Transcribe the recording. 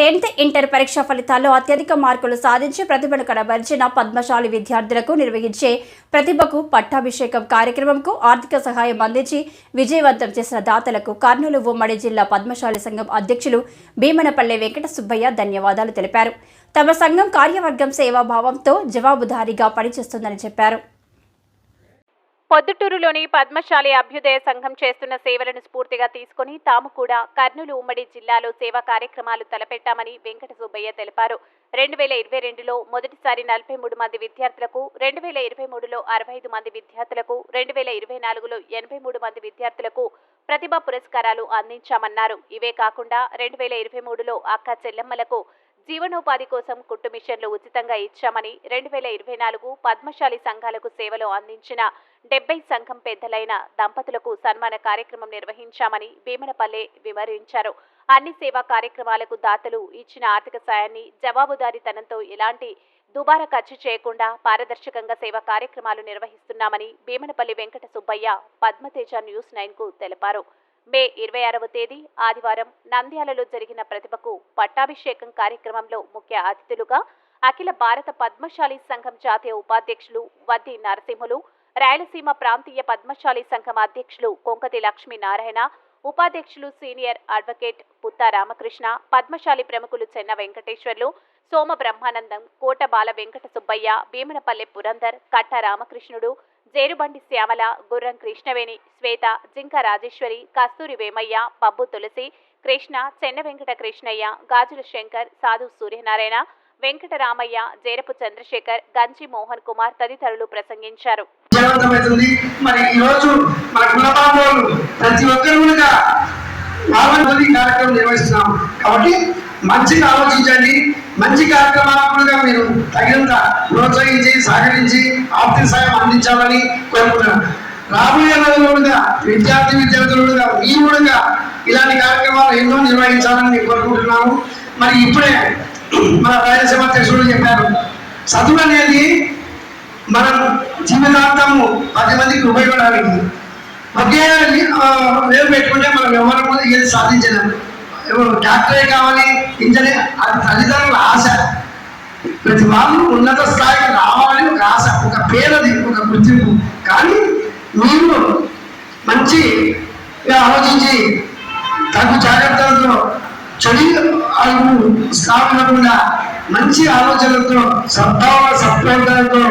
Tenth inter పరీక్ష ఫలితాల్లో అత్యధిక మార్కులు సాధించి ప్రతిభను కనబరిచిన పద్మశాలి విద్యార్థులకు నిర్వహించే ప్రతిభకు పట్టాభిషేకం కార్యక్రమంకు ఆర్థిక సహాయం అందించి విజయవంతం చేసిన దాతలకు కర్నూలు ఉమ్మడి జిల్లా పద్మశాలి సంఘం అధ్యక్షులు భీమనపల్లె వెంకట సుబ్బయ్య ధన్యవాదాలు తెలిపారు. తమ సంఘం కార్యవర్గం సేవాభావంతో జవాబుదారీగా పనిచేస్తుందని చెప్పారు. పొద్దుటూరులోని పద్మశాలి అభ్యుదయ సంఘం చేస్తున్న సేవలను స్ఫూర్తిగా తీసుకుని తాము కూడా కర్నూలు ఉమ్మడి జిల్లాలో సేవా కార్యక్రమాలు తలపెట్టామని వెంకట సుబ్బయ్య తెలిపారు. రెండు వేల ఇరవై రెండులో మొదటిసారి నలభై మూడు మంది విద్యార్థులకు రెండు వేల ఇరవై మూడులో అరవై ఐదు మంది విద్యార్థులకు రెండు వేల ఇరవై నాలుగులో ఎనభై మూడు మంది విద్యార్థులకు ప్రతిభా పురస్కారాలు అందించామన్నారు. ఇవే కాకుండా రెండు వేల ఇరవై మూడులో అక్క చెల్లెమ్మలకు జీవనోపాధి కోసం కుట్టు మిషన్లు ఉచితంగా ఇచ్చామని రెండు వేల ఇరవై నాలుగు పద్మశాలి సంఘాలకు సేవలు అందించిన డెబ్బై సంఘం పెద్దలైన దంపతులకు సన్మాన కార్యక్రమం నిర్వహించామని భీమనపల్లె వివరించారు. అన్ని సేవా కార్యక్రమాలకు దాతలు ఇచ్చిన ఆర్థిక సాయాన్ని జవాబుదారీతనంతో ఎలాంటి దుబారా ఖర్చు చేయకుండా పారదర్శకంగా సేవా కార్యక్రమాలు నిర్వహిస్తున్నామని భీమనపల్లి వెంకట సుబ్బయ్య పద్మతేజ న్యూస్ నైన్కు తెలిపారు. మే ఇరవై ఆరవ తేదీ ఆదివారం నంద్యాలలో జరిగిన ప్రతిభకు పట్టాభిషేకం కార్యక్రమంలో ముఖ్య అతిథులుగా అఖిల భారత పద్మశాలి సంఘం జాతీయ ఉపాధ్యక్షులు వద్ది నరసింహులు రాయలసీమ ప్రాంతీయ పద్మశాలి సంఘం అధ్యక్షులు కొంకతి లక్ష్మీనారాయణ ఉపాధ్యక్షులు సీనియర్ అడ్వకేట్ పుత్తా రామకృష్ణ పద్మశాలి ప్రముఖులు చెన్న వెంకటేశ్వర్లు సోమ బ్రహ్మానందం కోట బాల వెంకట సుబ్బయ్య భీమనపల్లె పురందర్ కట్ట రామకృష్ణుడు జేరుబండి శ్యామల గుర్రం కృష్ణవేణి శ్వేత జింక రాజేశ్వరి కస్తూరి వేమయ్య పబ్బు తులసి కృష్ణ చెన్న వెంకట కృష్ణయ్య గాజుల శంకర్ సాధు సూర్యనారాయణ వెంకటరామయ్య జేరపు చంద్రశేఖర్ గంజి మోహన్ కుమార్ తదితరులు ప్రసంగించారు. మరి ఈ రోజు మన ప్రతి ఒక్కరు కూడా కార్యక్రమం నిర్వహిస్తున్నాం కాబట్టి మంచిగా ఆలోచించండి. మంచి కార్యక్రమాలుగా మీరు తగినంత ప్రోత్సహించి సహకరించి ఆర్థిక సాయం అందించాలని కోరుకుంటున్నాను. రాబోయే రోజుల్లో కూడా విద్యార్థి విద్యార్థులు కూడా మీరు కూడా ఇలాంటి కార్యక్రమాలు ఎన్నో నిర్వహించాలని కోరుకుంటున్నాము మరి ఇప్పుడే మన రాయలసీమ అధ్యక్షుడు చెప్పారు. చదువు అనేది మనం జీవితాంతము పది మందికి ఉపయోగపడడానికి. ఒకే వేరు పెట్టుకుంటే మనం ఎవరు ఏది సాధించలేము. ఎవరు డాక్టరే కావాలి ఇంజనీర్ అది తల్లిదండ్రుల ఆశ. ప్రతి వాళ్ళు ఉన్నత స్థాయికి రావాలని ఒక ఆశ ఒక పేరది ఒక గుర్తింపు. కానీ మీరు మంచి ఆలోచించి తగు జాగ్రత్తలతో చెడు అడుగు స్థాపనకుండా మంచి ఆలోచనలతో సద్భావ సత్ప్రవర్తనతో